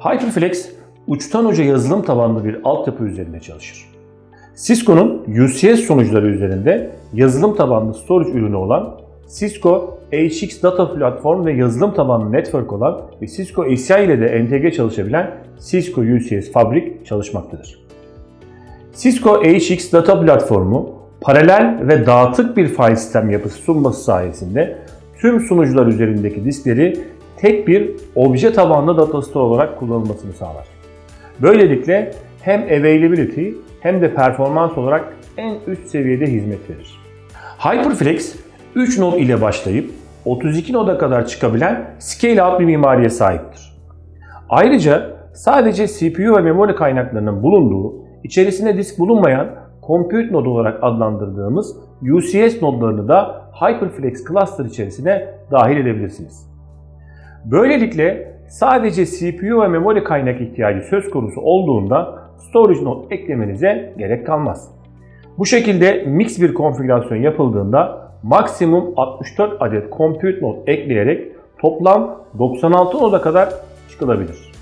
Hyperflex uçtan uca yazılım tabanlı bir altyapı üzerinde çalışır. Cisco'nun UCS sonuçları üzerinde yazılım tabanlı storage ürünü olan Cisco HX Data Platform ve yazılım tabanlı network olan ve Cisco ACI ile de entegre çalışabilen Cisco UCS Fabric çalışmaktadır. Cisco HX Data Platformu paralel ve dağıtık bir file sistem yapısı sunması sayesinde tüm sunucular üzerindeki diskleri tek bir obje tabanlı data store olarak kullanılmasını sağlar. Böylelikle hem availability hem de performans olarak en üst seviyede hizmet verir. Hyperflex 3 node ile başlayıp 32 noda kadar çıkabilen scale-out bir mimariye sahiptir. Ayrıca sadece CPU ve memori kaynaklarının bulunduğu, içerisinde disk bulunmayan compute node olarak adlandırdığımız UCS nodlarını da Hyperflex cluster içerisine dahil edebilirsiniz. Böylelikle sadece CPU ve memori kaynak ihtiyacı söz konusu olduğunda storage node eklemenize gerek kalmaz. Bu şekilde mix bir konfigürasyon yapıldığında maksimum 64 adet compute node ekleyerek toplam 96 noda kadar çıkılabilir.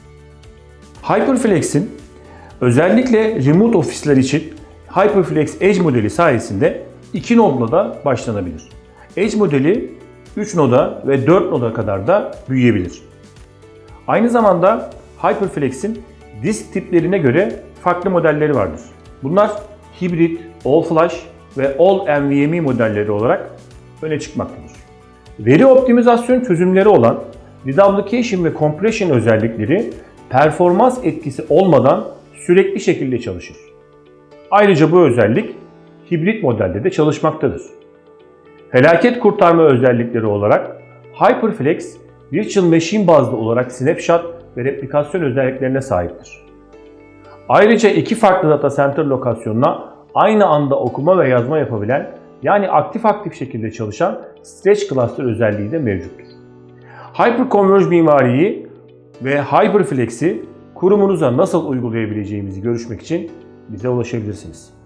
Hyperflex'in özellikle remote ofisler için Hyperflex Edge modeli sayesinde 2 nodla da başlanabilir. Edge modeli 3 noda ve 4 noda kadar da büyüyebilir. Aynı zamanda Hyperflex'in disk tiplerine göre farklı modelleri vardır. Bunlar hibrit, all flash ve all NVMe modelleri olarak öne çıkmaktadır. Veri optimizasyon çözümleri olan reduplication ve compression özellikleri performans etkisi olmadan sürekli şekilde çalışır. Ayrıca bu özellik hibrit modelde de çalışmaktadır. Felaket kurtarma özellikleri olarak Hyperflex Virtual Machine bazlı olarak snapshot ve replikasyon özelliklerine sahiptir. Ayrıca iki farklı data center lokasyonuna aynı anda okuma ve yazma yapabilen yani aktif aktif şekilde çalışan Stretch Cluster özelliği de mevcuttur. Hyperconverged mimariyi ve Hyperflex'i kurumunuza nasıl uygulayabileceğimizi görüşmek için bize ulaşabilirsiniz.